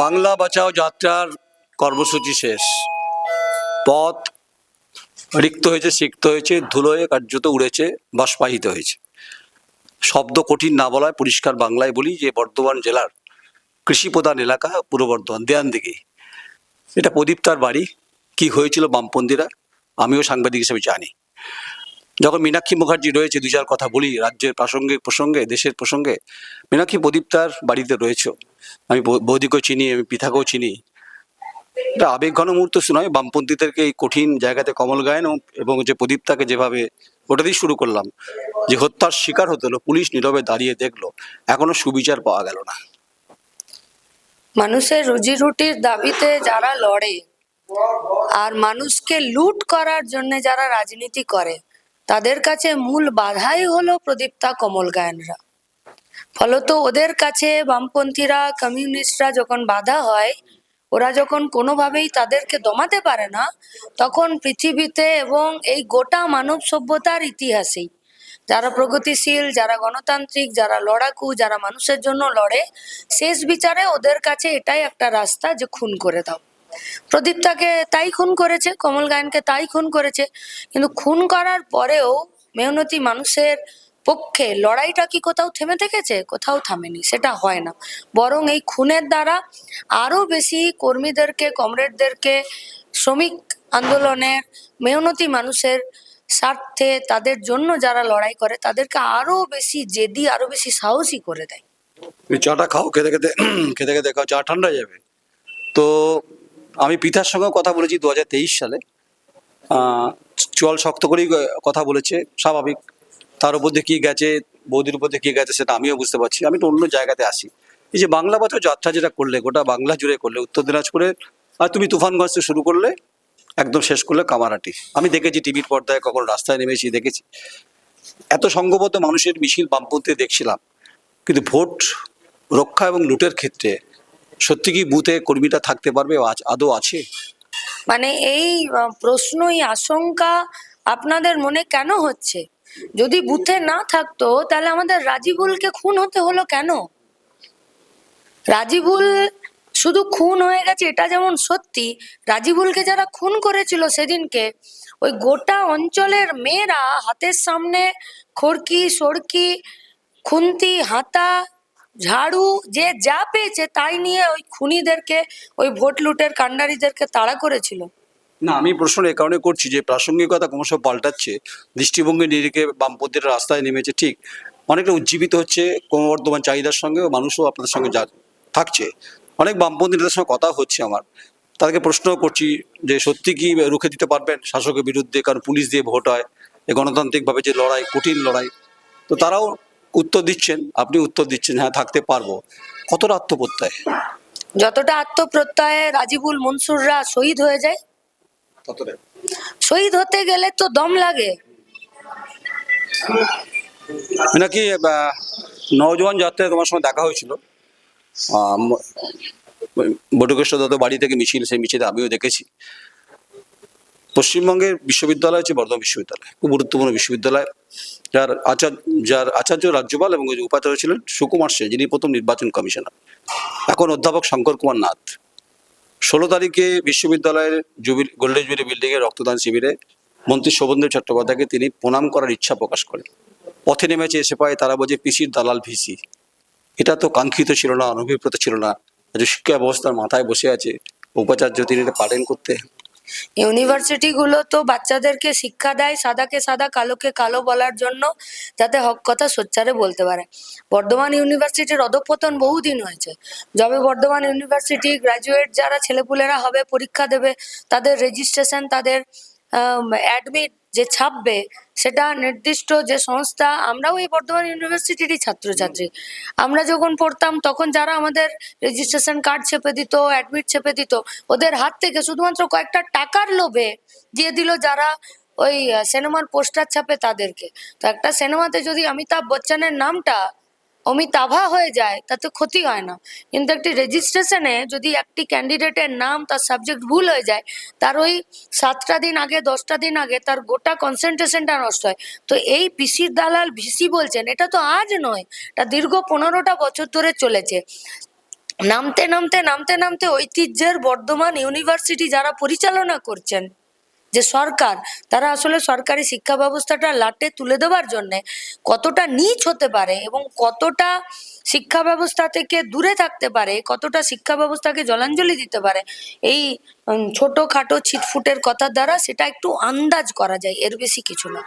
বাংলা বাঁচাও যাত্রার কর্মসূচি শেষ। পথ রিক্ত হয়েছে, সিক্ত হয়েছে, ধুলোয় কার্যত উড়েছে, বাষ্পায়িত হয়েছে। শব্দ কঠিন না বলায় পরিষ্কার বাংলায় বলি যে বর্ধমান জেলার কৃষি প্রধান এলাকা, পূর্ব বর্ধমান, দেয়ান দিকে এটা প্রদীপ তার বাড়ি। কি হয়েছিল বামপন্থীরা, আমিও সাংবাদিক হিসেবে জানি। যখন মীনাক্ষী মুখার্জি রয়েছে, দু চার কথা বলি, রাজ্যের প্রাসঙ্গিক প্রসঙ্গে, দেশের প্রসঙ্গে, মীনাক্ষী প্রদীপ তার বাড়িতে রয়েছে। আমি বৌদিকেও চিনি, আমি পিঠাকেও চিনি। এটা আবেগ ঘন মুহূর্ত শোনায় বামপন্থীদেরকে এই কঠিন জায়গাতে কমল গায়ন এবং- যে প্রদীপটাকে যেভাবে ওটা দিয়ে শুরু করলাম, যে হত্যার শিকার হতে হলো, পুলিশ নীরবে দাঁড়িয়ে দেখল, এখনও সুবিচার পাওয়া গেল না। মানুষের রুজি রুটির দাবিতে যারা লড়ে, আর মানুষকে লুট করার জন্য যারা রাজনীতি করে তাদের কাছে মূল বাধাই হলো প্রদীপ্তা কমল গায়নরা। ফলত ওদের কাছে বামপন্থীরা, কমিউনিস্টরা যখন বাধা হয়, ওরা যখন কোনোভাবেই তাদেরকে দমাতে পারে না, তখন পৃথিবীতে এবং এই গোটা মানব সভ্যতার ইতিহাসেই, যারা প্রগতিশীল, যারা গণতান্ত্রিক, যারা লড়াকু, যারা মানুষের জন্য লড়ে, শেষ বিচারে ওদের কাছে এটাই একটা রাস্তা যে খুন করে দাও। প্রদীপটাকে তাই খুন করেছে, কমল গায়নকে তাই খুন করেছে, কিন্তু খুন করার পরেও মেহনতি মানুষের পক্ষে লড়াইটা কি কোথাও থেমে থেকেছে? কোথাও থামেনি, সেটা হয় না। বরং এই খুনের দ্বারা আরও বেশি কর্মীদেরকে, কমরেডদেরকে শ্রমিক আন্দোলনের মেহনতি মানুষের স্বার্থে তাদের জন্য যারা লড়াই করে, তাদেরকে আরও বেশি জেদি আরও বেশি সাহসী করে দেয়। চাটা খাও, খেতে খেতে খেতে খেতে খাও, চা ঠান্ডা যাবে। তো আমি পিতার সঙ্গেও কথা বলেছি দু হাজার তেইশ সালে। চল শক্ত করেই কথা বলেছে, স্বাভাবিক। তার উপর দিয়ে কি গেছে, বৌদির উপর দিয়ে কি গেছে সেটা আমিও বুঝতে পারছি আমি তো অন্য জায়গাতে আসি। এই যে বাংলা বাঁচাও যাত্রা যেটা করলে, গোটা বাংলা জুড়ে করলে, উত্তর দিনাজপুরে, আর তুমি তুফানগঞ্জ শুরু করলে, একদম শেষ করলে কামারাটি। আমি দেখেছি টিভির পর্দায়, কখন রাস্তায় নেমেছি দেখেছি। এত সংঘবদ্ধ মানুষের মিছিল বামপন্থী দেখছিলাম। কিন্তু ভোট রক্ষা এবং লুটের ক্ষেত্রে সত্যি কি বুথে কর্মীরা থাকতে পারবে আদৌ আছে? মানে এই আহ, প্রশ্নই আশঙ্কা আপনাদের মনে কেন হচ্ছে? যদি বুথে না থাকতো তাহলে আমাদের রাজিবুলকে খুন হতে হলো কেন? রাজিবুল শুধু খুন হয়ে গেছে এটা যেমন সত্যি রাজিবুলকে যারা খুন করেছিল সেদিনকে ওই গোটা অঞ্চলের মেয়েরা হাতের সামনে খড়কি সড়কি খুন্তি হাতা ঝাড়ু যে যা পেয়েছে তাই নিয়ে ওই খুনিদেরকে, ওই ভোট লুটের কাণ্ডারিদেরকে তাড়া করেছিল। না, আমি প্রশ্ন এ কারণে করছি যে প্রাসঙ্গিকতা ক্রমশ পাল্টাচ্ছে, দৃষ্টিভঙ্গি নিরিখে বামপন্থীরা রাস্তায় নেমেছে, ঠিক। অনেকটা উজ্জীবিত হচ্ছে ক্রমবর্ধমান চাহিদার সঙ্গে মানুষও আপনাদের সঙ্গে যা থাকছে। অনেক বামপন্থী নেতাদের সঙ্গে কথা হচ্ছে আমার। তাদেরকে প্রশ্ন করছি যে সত্যি কি রুখে দিতে পারবেন শাসকের বিরুদ্ধে? কারণ পুলিশ দিয়ে ভোট হয় গণতান্ত্রিকভাবে যে লড়াই, কঠিন লড়াই। তো তারাও উত্তর দিচ্ছেন আপনি উত্তর দিচ্ছেন হ্যাঁ থাকতে পারব। কতটা আত্মপ্রত্যয়? যতটা আত্মপ্রত্যয়ে রাজিবুল মনসুররা শহীদ হয়ে যায় ততটা। শহীদ হতে গেলে তো দম লাগে। নাকি নওজোয়ান যাত্রায় তোমার সঙ্গে দেখা হয়েছিল? বটুকেশ্বর দত্ত বাড়ি থেকে মিছিল সেই মিছিলে আমিও দেখেছি। পশ্চিমবঙ্গের বিশ্ববিদ্যালয় হচ্ছে বর্ধমান বিশ্ববিদ্যালয়, খুব গুরুত্বপূর্ণ বিশ্ববিদ্যালয়। যার আচার্য যার আচার্য রাজ্যপাল এবং উপাচার্য ছিলেন সুকুমার সে যিনি প্রথম নির্বাচন কমিশনার। এখন অধ্যাপক শঙ্কর কুমার নাথ। ষোলো তারিখে বিশ্ববিদ্যালয়ের জুবিল, গোল্ডেন জুবিলি বিল্ডিংয়ে রক্তদান শিবিরে মন্ত্রী শোভনদেব চট্টোপাধ্যায়কে তিনি প্রণাম করার ইচ্ছা প্রকাশ করেন। পথে নেমেছে এসে পায় তারা বোঝে পিসির দালাল ভিসি। এটা তো কাঙ্ক্ষিত ছিল না অনভিপ্রেত ছিল না। শিক্ষা ব্যবস্থার মাথায় বসে আছে উপাচার্য, তিনি এটা পালন করতে। ইউনিভার্সিটি গুলো তো বাচ্চাদেরকে শিক্ষা দেয় সাদাকে সাদা, কালোকে কালো বলার জন্য, যাতে হক কথা সোচ্চারে বলতে পারে। বর্ধমান ইউনিভার্সিটির অধপতন বহুদিন হয়েছে। যবে বর্ধমান ইউনিভার্সিটি গ্র্যাজুয়েট যারা ছেলেপুলেরা হবে, পরীক্ষা দেবে, তাদের রেজিস্ট্রেশন তাদের অ্যাডমিট যে ছাপবে, সেটা নির্দিষ্ট যে সংস্থা, আমরাও এই বর্ধমান ইউনিভার্সিটিরই ছাত্রছাত্রী। আমরা যখন পড়তাম, তখন যারা আমাদের রেজিস্ট্রেশন কার্ড ছেপে দিত অ্যাডমিট ছেপে দিত, ওদের হাত থেকে শুধুমাত্র কয়েকটা টাকার লোভে দিয়ে দিল যারা ওই সিনেমার পোস্টার ছাপে তাদেরকে। তো একটা সিনেমাতে যদি অমিতাভ বচ্চনের নামটা অমিতাভা হয়ে যায় তাতে ক্ষতি হয় না। কিন্তু একটি রেজিস্ট্রেশনে যদি একটি ক্যান্ডিডেটের নাম, তার সাবজেক্ট ভুল হয়ে যায়, তার ওই সাতটা দিন আগে, দশটা দিন আগে তার গোটা কনসেন্ট্রেশনটা নষ্ট হয়। তো এই পিসির দালাল ভিসি বলছেন, এটা তো আজ নয়, এটা দীর্ঘ পনেরোটা বছর ধরে চলেছে। নামতে নামতে নামতে নামতে ঐতিহ্যের বর্ধমান ইউনিভার্সিটি যারা পরিচালনা করছেন যে সরকার, তারা আসলে সরকারি শিক্ষা ব্যবস্থাটা লাটে তুলে দেওয়ার জন্যে কতটা নিচ হতে পারে এবং কতটা শিক্ষা ব্যবস্থা থেকে দূরে থাকতে পারে, কতটা শিক্ষা ব্যবস্থাকে জলাঞ্জলি দিতে পারে, এই ছোটখাটো ছিটফুটের কথার দ্বারা সেটা একটু আন্দাজ করা যায়, এর বেশি কিছু না।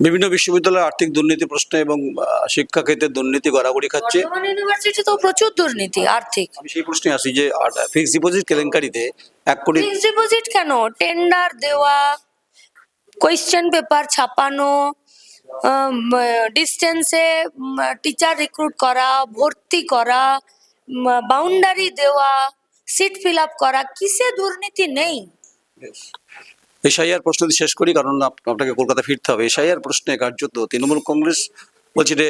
বিভিন্ন বিশ্ববিদ্যালয়ে আর্থিক দুর্নীতি প্রশ্ন এবং আহ, শিক্ষাক্ষেত্রে দুর্নীতি গড়াগড়ি খাচ্ছে। বর্ধমান ইউনিভার্সিটি তো প্রচুর দুর্নীতি আর্থিক। আমি সেই প্রশ্নে আসি যে ফিক্সড ডিপোজিট কেলেঙ্কারিতে এক কোটি ফিক্সড ডিপোজিট কেন? টেন্ডার দেওয়া কোয়েশ্চেন পেপার ছাপানো ডিস্টেন্সে টিচার রিক্রুট করা ভর্তি করা বাউন্ডারি দেওয়া সিট ফিল আপ করা কিসে দুর্নীতি নেই? এসআইআর প্রশ্ন দিয়ে শেষ করি, কারণ আপনাকে কলকাতা ফিরতে হবে। এসআইআর প্রশ্নে কার্যত তৃণমূল কংগ্রেস বলছে যে,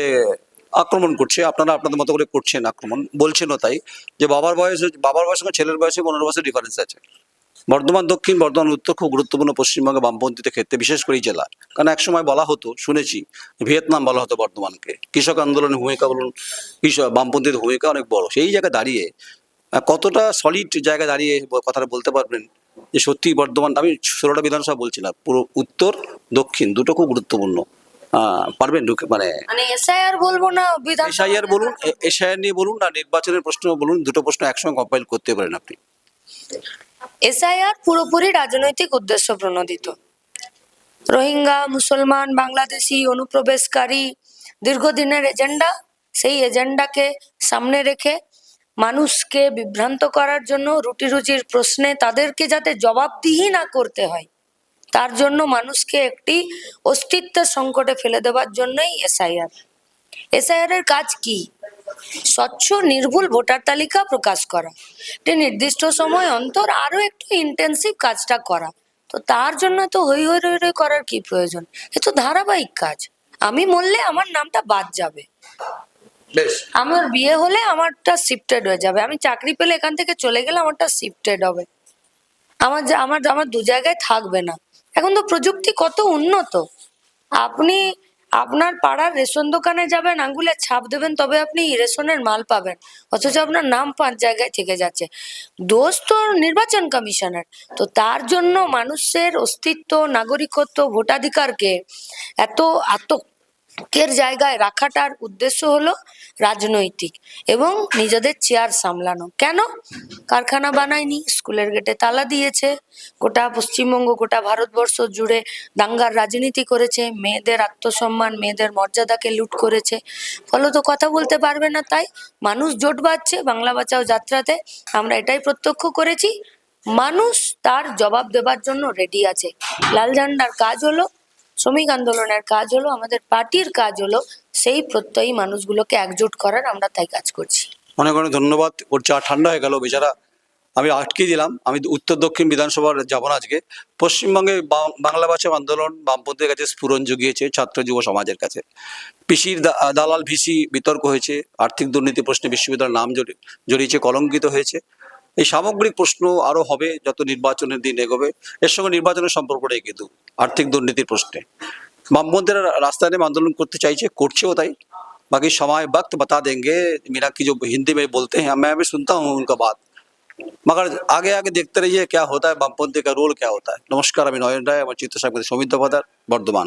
আক্রমণ করছে। আপনারা আপনাদের মতো করে করছেন আক্রমণ, বলছেনও তাই। যে বাবার বয়স বাবার বয়স ছেলের বয়সে পনেরো বছর ডিফারেন্স আছে। বর্ধমান দক্ষিণ, বর্ধমান উত্তর খুব গুরুত্বপূর্ণ পশ্চিমবঙ্গে বামপন্থীদের ক্ষেত্রে, বিশেষ করে এই জেলা। কারণ একসময় বলা হতো, শুনেছি, ভিয়েতনাম বলা হতো বর্ধমানকে। কৃষক আন্দোলনের ভূমিকা বলুন, কৃষক, বামপন্থীদের ভূমিকা অনেক বড়। সেই জায়গায় দাঁড়িয়ে, কতটা সলিড জায়গায় দাঁড়িয়ে কথাটা বলতে পারবেন যে সত্যি বর্ধমান আমি ষোলোটা বিধানসভা বলছি না পুরো উত্তর দক্ষিণ দুটো খুব গুরুত্বপূর্ণ। পারবেন মানে মানে এসআইআর বলব না এসআইআর বলুন এসআইআর নিয়ে বলুন না নির্বাচনের প্রশ্ন বলুন দুটো প্রশ্ন একসঙ্গে কম্পাইল করতে পারেন আপনি। এসআইআর পুরোপুরি রাজনৈতিক উদ্দেশ্য প্রণোদিত। রোহিঙ্গা মুসলমান বাংলাদেশি অনুপ্রবেশকারী দীর্ঘদিনের এজেন্ডা সেই এজেন্ডাকে সামনে রেখে মানুষকে বিভ্রান্ত করার জন্য রুটি রুজির প্রশ্নে তাদেরকে যাতে জবাবদিহি না করতে হয়, তার জন্য মানুষকে একটি অস্তিত্বের সংকটে ফেলে দেওয়ার জন্যই এসআইআর। এসআইআর এর কাজ কি? স্বচ্ছ, নির্ভুল ভোটার তালিকা প্রকাশ করা, একটি নির্দিষ্ট সময় অন্তর আরও একটু ইন্টেন্সিভ কাজটা করা। তো তার জন্য তো হই হই রই রই করার কি প্রয়োজন? এ তো ধারাবাহিক কাজ। আমি মরলে আমার নামটা বাদ যাবে। আমার বিয়ে হলে আমারটা শিফটেড হয়ে যাবে। আমি চাকরি পেলে এখান থেকে চলে গেলে আমারটা শিফটেড হবে। আমার আমার আমার দু জায়গায় থাকবে না। এখন তো প্রযুক্তি কত উন্নত। আপনি আপনার পাড়ার রেশন দোকানে যাবেন, আঙ্গুলে ছাপ দেবেন, তবে আপনি রেশনের মাল পাবেন। অথচ আপনার নাম পাঁচ জায়গায় থেকে যাচ্ছে। দোষ তো নির্বাচন কমিশনের। তো তার জন্য মানুষের অস্তিত্ব, নাগরিকত্ব, ভোটাধিকারকে এত আতঙ্কের জায়গায় রাখাটার উদ্দেশ্য হলো রাজনৈতিক এবং নিজেদের চেয়ার সামলানো। কেন? কারখানা বানায়নি, স্কুলের গেটে তালা দিয়েছে, গোটা পশ্চিমবঙ্গ, গোটা ভারতবর্ষ জুড়ে দাঙ্গার রাজনীতি করেছে, মেয়েদের আত্মসম্মান, মেয়েদের মর্যাদাকে লুট করেছে। ফলত কথা বলতে পারবে না তাই মানুষ জোট বাঁধছে, বাংলা বাঁচাও যাত্রাতে। আমরা এটাই প্রত্যক্ষ করেছি, মানুষ তার জবাব দেবার জন্য রেডি আছে। লাল ঝান্ডার কাজ হলো শ্রমিক আন্দোলনের কাজ হলো, আমাদের পার্টির কাজ হলো সেই প্রত্যয়ী মানুষগুলোকে একজোট করার, আমরা তাই কাজ করছি। অনেক অনেক ধন্যবাদ, ওর চা ঠান্ডা হয়ে গেল, বেচারা। আমি আটকে দিলাম, আমি উত্তর দক্ষিণ বিধানসভার যাব না আজকে। পশ্চিমবঙ্গে বাংলা ভাষা আন্দোলন বামপন্থীর কাছে স্ফুরণ জুগিয়েছে ছাত্র যুব সমাজের কাছে। পিসির দালাল ভিসি বিতর্ক হয়েছে, আর্থিক দুর্নীতি প্রশ্নে বিশ্ববিদ্যালয়ের নাম জড়ি- জড়িয়েছে, কলঙ্কিত হয়েছে। এই সামগ্রিক প্রশ্ন আরো হবে যত নির্বাচনের দিন এগোবে এর সঙ্গে নির্বাচনের সম্পর্কটাই কিন্তু আর্থিক দুর্নীতির প্রশ্নে বামপন্থীরা রাস্তায় নেমে আন্দোলন করতে চাইছে করছেও তাই बाकी समय वक्त बता देंगे मीरा की जो हिंदी में बोलते हैं मैं भी सुनता हूँ उनका बात मगर आगे आगे देखते रहिए क्या होता है वामपंथी का रोल क्या होता है नमस्कार अभी नयन राय আমার চিত্র সাহেব সৌমিত্র পদার বর্ধমান